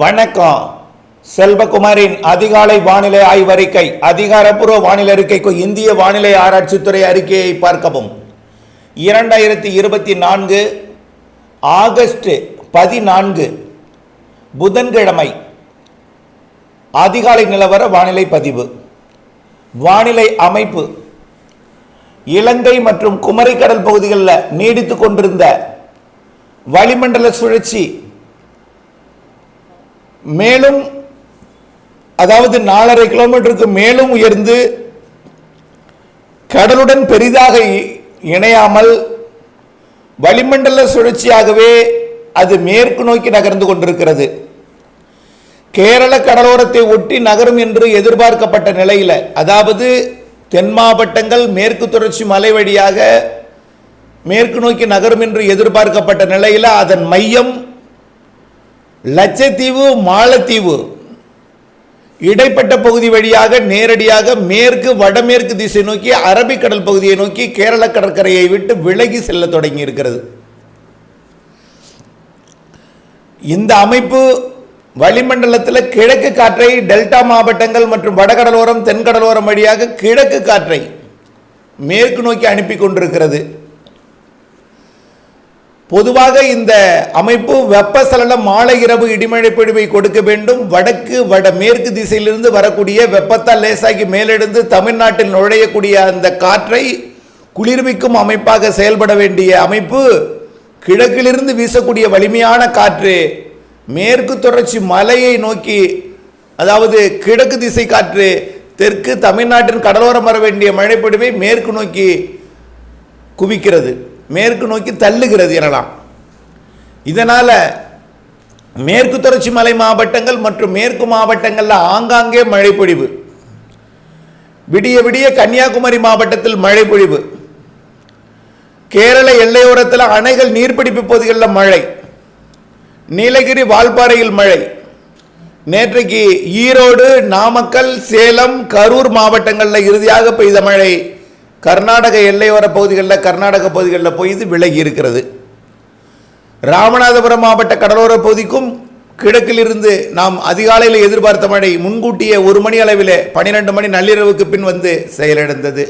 வணக்கம். செல்வகுமாரின் அதிகாலை வானிலை ஆய்வறிக்கை அதிகாரப்பூர்வ வானிலை அறிக்கைக்கு இந்திய வானிலை ஆராய்ச்சித்துறை அறிக்கையை பார்க்கவும். இரண்டாயிரத்தி இருபத்தி நான்கு ஆகஸ்ட் பதினான்கு புதன்கிழமை அதிகாலை நிலவர வானிலை பதிவு. வானிலை அமைப்பு. இலங்கை மற்றும் குமரிக்கடல் பகுதிகளில் நீடித்து கொண்டிருந்த வளிமண்டல சுழற்சி மேலும் அதாவது நாலரை கிலோமீட்டருக்கு மேலும் உயர்ந்து கடலுடன் பெரிதாக இணையாமல் வளிமண்டல சுழற்சியாகவே அது மேற்கு நோக்கி நகர்ந்து கொண்டிருக்கிறது. கேரள கடலோரத்தை ஒட்டி நகரும் என்று எதிர்பார்க்கப்பட்ட நிலையில் அதாவது தென் மாவட்டங்கள் மேற்கு தொடர்ச்சி மலை வழியாக மேற்கு நோக்கி நகரும் என்று எதிர்பார்க்கப்பட்ட நிலையில் அதன் மையம் லட்சத்தீவு மாலத்தீவு. இடைப்பட்ட பகுதி வழியாக நேரடியாக மேற்கு வடமேற்கு திசை நோக்கி அரபிக்கடல் பகுதியை நோக்கி கேரள கடற்கரையை விட்டு விலகி செல்ல தொடங்கி இருக்கிறது இந்த அமைப்பு வளிமண்டலத்தில் கிழக்கு காற்றை டெல்டா மாவட்டங்கள் மற்றும் வடகடலோரம் தென்கடலோரம் வழியாக கிழக்கு காற்றை மேற்கு நோக்கி அனுப்பி கொண்டிருக்கிறது. பொதுவாக இந்த அமைப்பு வெப்பசலன மாலை இரவு இடிமழை பொழிவை கொடுக்க வேண்டும். வடக்கு வட மேற்கு திசையிலிருந்து வரக்கூடிய வெப்பத்தால் லேசாகி மேலெழுந்து தமிழ்நாட்டில் நுழையக்கூடிய அந்த காற்றை குளிர்விக்கும் அமைப்பாக செயல்பட வேண்டிய அமைப்பு கிழக்கிலிருந்து வீசக்கூடிய வலிமையான காற்று மேற்கு தொடர்ச்சி மலையை நோக்கி அதாவது கிழக்கு திசை காற்று தெற்கு தமிழ்நாட்டின் கடலோரம் வர வேண்டிய மழைப்பொழிவை மேற்கு நோக்கி குவிக்கிறது. மேற்கு நோக்கி தள்ளுகிறது எனலாம். இதனால் மேற்கு தொடர்ச்சி மலை மாவட்டங்கள் மற்றும் மேற்கு மாவட்டங்களில் ஆங்காங்கே மழை பொழிவு விடிய விடிய கன்னியாகுமரி மாவட்டத்தில் மழை பொழிவு கேரள எல்லையோரத்தில் அணைகள் நீர்பிடிப்பு பகுதிகளில் மழை. நீலகிரி வால்பாறையில் மழை. நேற்றைக்கு ஈரோடு நாமக்கல் சேலம் கரூர் மாவட்டங்களில் இறுதியாக பெய்த மழை. கர்நாடக எல்லையோர பகுதிகளில் கர்நாடக பகுதிகளில் பெய்து விலகி இருக்கிறது. ராமநாதபுரம் மாவட்ட கடலோர பகுதிக்கும் கிழக்கிலிருந்து நாம் அதிகாலையில் எதிர்பார்த்த மழை முன்கூட்டியே ஒரு மணி அளவில் பன்னிரெண்டு மணி நள்ளிரவுக்கு பின் வந்து செயலிழந்தது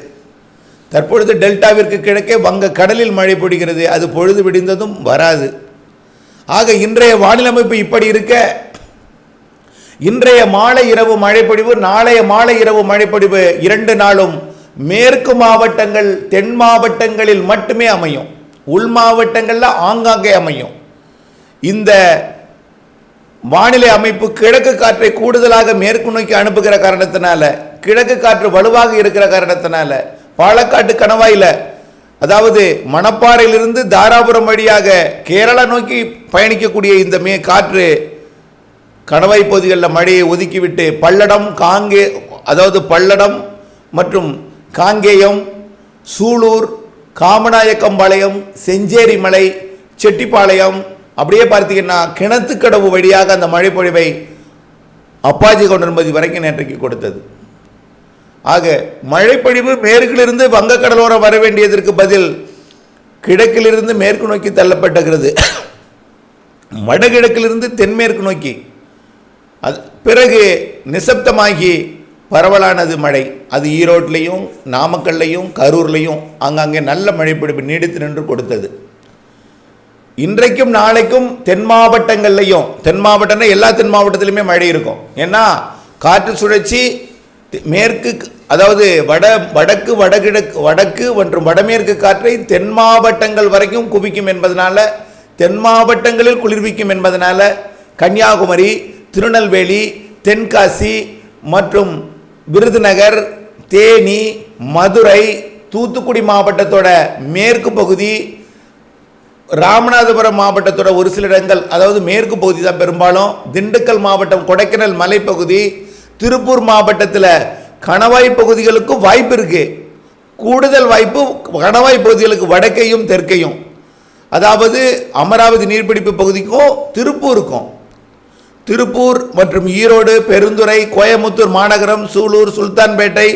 தற்பொழுது டெல்டாவிற்கு கிழக்கே வங்க கடலில் மழை பொழிகிறது அது பொழுது விடிந்ததும் வராது. ஆக இன்றைய வானிலை அமைப்பு இப்படி இருக்க இன்றைய மாலை இரவு மழைப்பொழிவு நாளைய மாலை இரவு மழைப்பொழிவு இரண்டு நாளும் மேற்கு மாவட்டங்கள் தென் மாவட்டங்களில் மட்டுமே அமையும். உள் மாவட்டங்களில் ஆங்காங்கே அமையும். இந்த வானிலை அமைப்பு கிழக்கு காற்றை கூடுதலாக மேற்கு நோக்கி அனுப்புகிற காரணத்தினால கிழக்கு காற்று வலுவாக இருக்கிற காரணத்தினால பாலக்காட்டு கணவாயில் அதாவது மணப்பாறையிலிருந்து தாராபுரம் வழியாக கேரளா நோக்கி பயணிக்கக்கூடிய இந்த மே காற்று கணவாய் பகுதிகளில் மழையை ஒதுக்கிவிட்டு பல்லடம் காங்கே அதாவது பல்லடம் மற்றும் காங்கேயம் சூலூர் காமநாயக்கம்பாளையம் செஞ்சேரி மலை செட்டிப்பாளையம் அப்படியே பார்த்தீங்கன்னா கிணத்துக்கடவு வழியாக அந்த மழைப்பொழிவை அப்பாஜி கொண்டன்பதி வரைக்கும் நேற்றைக்கு கொடுத்தது. ஆக மழைப்பொழிவு மேற்கிலிருந்து வங்கக்கடலோரம் வர வேண்டியதற்கு பதில் கிழக்கிலிருந்து மேற்கு நோக்கி தள்ளப்பட்டுகிறது வடகிழக்கிலிருந்து தென்மேற்கு நோக்கி. அது பிறகு நிசப்தமாகி பரவலானது மழை. அது ஈரோட்லேயும் நாமக்கல்லையும் கரூர்லையும் அங்கங்கே நல்ல மழைப்பிடிப்பு நீடித்து நின்று கொடுத்தது. இன்றைக்கும் நாளைக்கும் தென் மாவட்டங்கள்லையும் தென் மாவட்டம்னா எல்லா தென் மாவட்டத்திலுமே மழை இருக்கும். ஏன்னா காற்று சுழற்சி மேற்கு அதாவது வட வடக்கு வடகிழக்கு வடக்கு மற்றும் வடமேற்கு காற்றை தென் மாவட்டங்கள் வரைக்கும் குவிக்கும் என்பதனால தென் மாவட்டங்களில் குளிர்விக்கும் என்பதனால கன்னியாகுமரி திருநெல்வேலி தென்காசி மற்றும் விருதுநகர் தேனி மதுரை தூத்துக்குடி மாவட்டத்தோட மேற்கு பகுதி ராமநாதபுரம் மாவட்டத்தோட ஒரு சில இடங்கள் அதாவது மேற்கு பகுதி தான் பெரும்பாலும் திண்டுக்கல் மாவட்டம் கொடைக்கானல் மலைப்பகுதி திருப்பூர் மாவட்டத்தில் கணவாய் பகுதிகளுக்கும் வாய்ப்பு இருக்குது கூடுதல் வாய்ப்பு கணவாய் பகுதிகளுக்கு வடக்கையும் தெற்கையும். அதாவது அமராவதி நீர்பிடிப்பு பகுதிக்கும் திருப்பூருக்கும். திருப்பூர் மற்றும் ஈரோடு பெருந்துறை கோயமுத்தூர் மாநகரம் சூலூர் சுல்தான்பேட்டை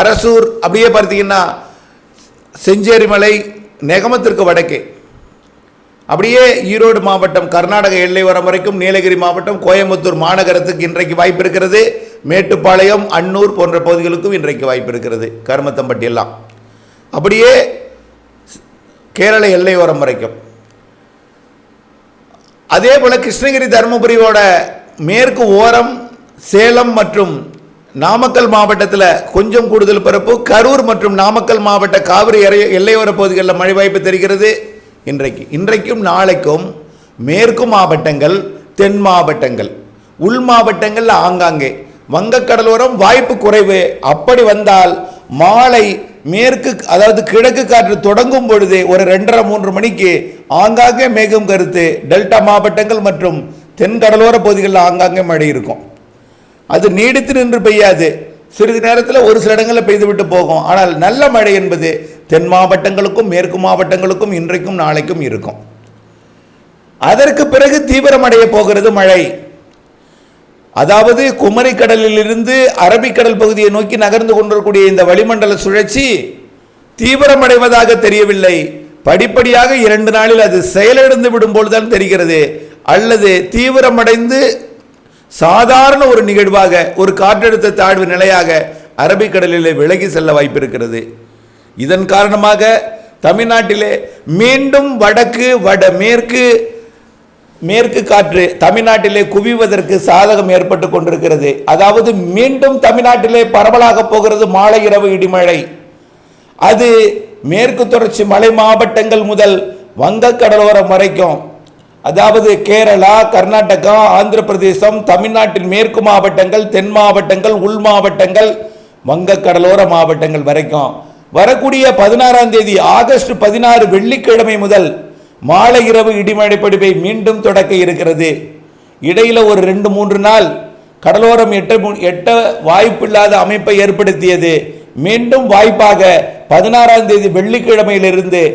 அரசூர் அப்படியே பார்த்தீங்கன்னா செஞ்சேரிமலை நெகமத்திற்கு வடக்கே. அப்படியே ஈரோடு மாவட்டம் கர்நாடக எல்லை வரம் வரைக்கும் நீலகிரி மாவட்டம் கோயம்புத்தூர் மாநகரத்துக்கு இன்றைக்கு வாய்ப்பு இருக்கிறது மேட்டுப்பாளையம் அன்னூர் போன்ற பகுதிகளுக்கும் இன்றைக்கு வாய்ப்பு இருக்கிறது கருமத்தம்பட்டி எல்லாம். அப்படியே கேரள எல்லையோரம் வரைக்கும். அதே போல் கிருஷ்ணகிரி தருமபுரியோட மேற்கு ஓரம் சேலம் மற்றும் நாமக்கல் மாவட்டத்தில் கொஞ்சம் கூடுதல் பரப்பு கரூர் மற்றும் நாமக்கல் மாவட்ட காவிரி எல்லையோர பகுதிகளில் மழை வாய்ப்பு தெரிகிறது. இன்றைக்கு இன்றைக்கும் நாளைக்கும் மேற்கு மாவட்டங்கள் தென் மாவட்டங்கள் உள் மாவட்டங்கள் ஆங்காங்கே. வங்கக்கடலோரம் வாய்ப்பு குறைவு. அப்படி வந்தால் மாலை மேற்கு அதாவது கிழக்கு காற்று தொடங்கும் பொழுதே ஒரு ரெண்டரை மூன்று மணிக்கு ஆங்காங்கே மேகம் கருத்து டெல்டா மாவட்டங்கள் மற்றும் தென் கடலோர பகுதிகளில் ஆங்காங்கே மழை இருக்கும். அது நீடித்து நின்று பெய்யாது. சிறிது நேரத்தில் ஒரு சில இடங்களில் பெய்துவிட்டு போகும். ஆனால் நல்ல மழை என்பது தென் மாவட்டங்களுக்கும் மேற்கு மாவட்டங்களுக்கும் இன்றைக்கும் நாளைக்கும் இருக்கும். அதற்கு பிறகு தீவிரமடைய போகிறது மழை. அதாவது குமரி கடலிலிருந்து அரபிக்கடல் பகுதியை நோக்கி நகர்ந்து கொண்டிருக்கூடிய இந்த வளிமண்டல சுழற்சி தீவிரமடைவதாக தெரியவில்லை. படிப்படியாக இரண்டு நாளில் அது செயலிழந்து விடும்போதுதான் தெரிகிறது. அல்லது தீவிரமடைந்து சாதாரண ஒரு நிகழ்வாக ஒரு காற்றழுத்த தாழ்வு நிலையாக அரபிக்கடலிலே விலகி செல்ல வாய்ப்பு இருக்கிறது இதன் காரணமாக தமிழ்நாட்டிலே மீண்டும் வடக்கு வடமேற்கு மேற்கு காற்று தமிழ்நாட்டிலே குவிவதற்கு சாதகம் ஏற்பட்டு கொண்டிருக்கிறது. அதாவது மீண்டும் தமிழ்நாட்டிலே பரவலாக போகிறது மாலை இரவு இடிமழை. அது மேற்கு தொடர்ச்சி மலை மாவட்டங்கள் முதல் வங்க கடலோரம் வரைக்கும். அதாவது கேரளா கர்நாடகா ஆந்திர பிரதேசம் தமிழ்நாட்டின் மேற்கு மாவட்டங்கள் தென் மாவட்டங்கள் உள் மாவட்டங்கள் வங்க கடலோர மாவட்டங்கள் வரைக்கும். வரக்கூடிய பதினாறாம் தேதி ஆகஸ்ட் பதினாறு வெள்ளிக்கிழமை முதல் மாலை இரவு இடிமழை படிப்பை மீண்டும் தொடக்க இருக்கிறது. இடையில் ஒரு ரெண்டு மூன்று நாள் கடலோரம் எட்ட மு- எட்ட வாய்ப்பில்லாத அமைப்பை ஏற்படுத்தியது. மீண்டும் வாய்ப்பாக பதினாறாம் தேதி வெள்ளிக்கிழமையிலிருந்து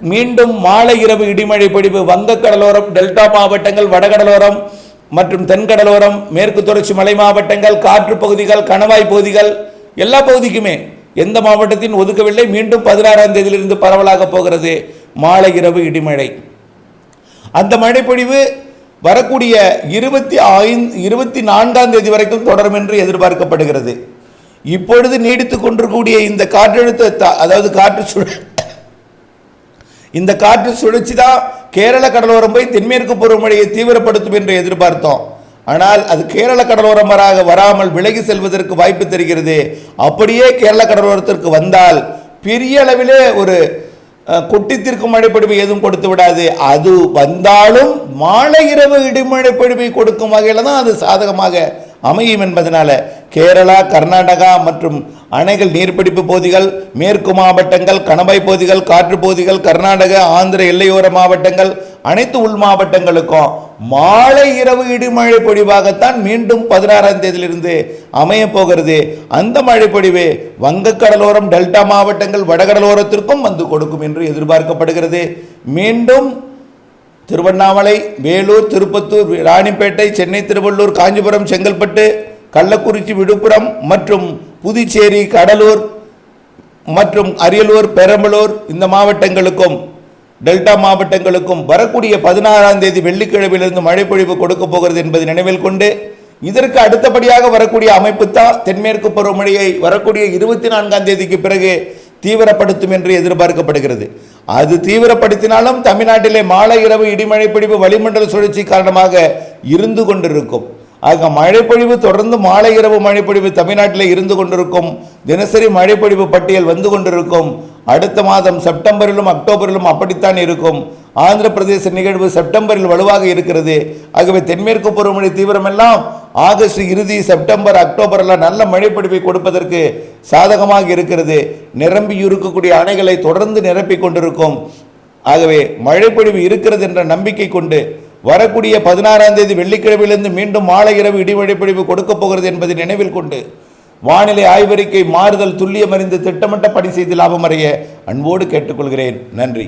மீண்டும் மாலை இரவு இடிமழை பொழிவு வங்க கடலோரம் டெல்டா மாவட்டங்கள் வடகடலோரம் மற்றும் தென்கடலோரம் மேற்கு தொடர்ச்சி மலை மாவட்டங்கள் காற்று பகுதிகள் கணவாய் பகுதிகள் எல்லா பகுதிக்குமே எந்த மாவட்டத்தின் ஒதுக்கவில்லை. மீண்டும் பதினாறாம் தேதியிலிருந்து பரவலாக போகிறது. மாலை இரவு இடிமழை. அந்த மழைப்பொழிவு வரக்கூடிய இருபத்தி ஐந்து இருபத்தி நான்காம் தேதி வரைக்கும் தொடரும் என்று எதிர்பார்க்கப்படுகிறது. இப்பொழுது நீடித்துக் கொண்டிருக்கக்கூடிய இந்த காற்றழுத்த அதாவது காற்று சுழ இந்த காற்று சுழற்சி தான் கேரள கடலோரம் போய் தென்மேற்கு பருவமழையை தீவிரப்படுத்தும் என்று எதிர்பார்த்தோம். ஆனால் அது கேரள கடலோரம் வராக வராமல் விலகி செல்வதற்கு வாய்ப்பு தெரிகிறது. அப்படியே கேரள கடலோரத்திற்கு வந்தால் பெரிய அளவிலே ஒரு குட்டித்திற்கும் கொட்டித்திருக்கும் எதுவும் கொடுத்து விடாது. அது வந்தாலும் மாலை இரவு இடிமழை பொழிவை கொடுக்கும் வகையில் தான் அது சாதகமாக அமையும் என்பதனால கேரளா கர்நாடகா மற்றும் அணைகள் நீர்பிடிப்பு பகுதிகள் மேற்கு மாவட்டங்கள் கணவாய் பகுதிகள் காற்று பகுதிகள் கர்நாடக ஆந்திர எல்லையோர மாவட்டங்கள் அனைத்து உள் மாவட்டங்களுக்கும் மாலை இரவு இடிமழை பொழிவாகத்தான் மீண்டும் பதினாறாம் தேதியிலிருந்து அமைய போகிறது. அந்த மழைப்பொழிவு வங்கக்கடலோரம் டெல்டா மாவட்டங்கள் வடகடலோரத்திற்கும் வந்து கொடுக்கும் என்று எதிர்பார்க்கப்படுகிறது. மீண்டும் திருவண்ணாமலை வேலூர் திருப்பத்தூர் ராணிப்பேட்டை சென்னை திருவள்ளூர் காஞ்சிபுரம் செங்கல்பட்டு கள்ளக்குறிச்சி விழுப்புரம் மற்றும் புதுச்சேரி கடலூர் மற்றும் அரியலூர் பெரம்பலூர் இந்த மாவட்டங்களுக்கும் டெல்டா மாவட்டங்களுக்கும் வரக்கூடிய பதினாறாம் தேதி வெள்ளிக்கிழமையிலிருந்து மழை பொழிவு கொடுக்க போகிறது என்பதை நினைவில் கொண்டு இதற்கு அடுத்தபடியாக வரக்கூடிய அமைப்பு தான் தென்மேற்கு பருவமழையை வரக்கூடிய இருபத்தி நான்காம் தேதிக்கு பிறகு தீவிரப்படுத்தும் என்று எதிர்பார்க்கப்படுகிறது. அது தீவிரப்படுத்தினாலும் தமிழ்நாட்டிலே மாலை இரவு இடிமழை பிடிப்பு வளிமண்டல சுழற்சி காரணமாக இருந்து கொண்டிருக்கும். ஆக மழைப்பொழிவு தொடர்ந்து மாலை இரவு மழைப்பொழிவு தமிழ்நாட்டில் இருந்து கொண்டிருக்கும் தினசரி மழைப்பொழிவு பட்டியல் வந்து கொண்டிருக்கும் அடுத்த மாதம் செப்டம்பரிலும் அக்டோபரிலும் அப்படித்தான் இருக்கும். ஆந்திர பிரதேச நிகழ்வு செப்டம்பரில் வலுவாக இருக்கிறது. ஆகவே தென்மேற்கு பருவமழை தீவிரமெல்லாம் ஆகஸ்ட் இறுதி செப்டம்பர் அக்டோபரில் நல்ல மழைப்பொழிவை கொடுப்பதற்கு சாதகமாக இருக்கிறது. நிரம்பி இருக்கக்கூடிய அணைகளை தொடர்ந்து நிரப்பிக் கொண்டிருக்கும். ஆகவே மழைப்பொழிவு இருக்கிறது என்ற நம்பிக்கை கொண்டு வரக்கூடிய பதினாறாம் தேதி வெள்ளிக்கிழமையிலிருந்து மீண்டும் மாலை இரவு இடிவழிப்பிடிவு கொடுக்கப் போகிறது என்பதை நினைவில் கொண்டு வானிலை ஆய்வறிக்கை மாறுதல் துல்லியமறிந்து திட்டமிட்ட பணி செய்து லாபம் அடைய அன்போடு கேட்டுக்கொள்கிறேன். நன்றி.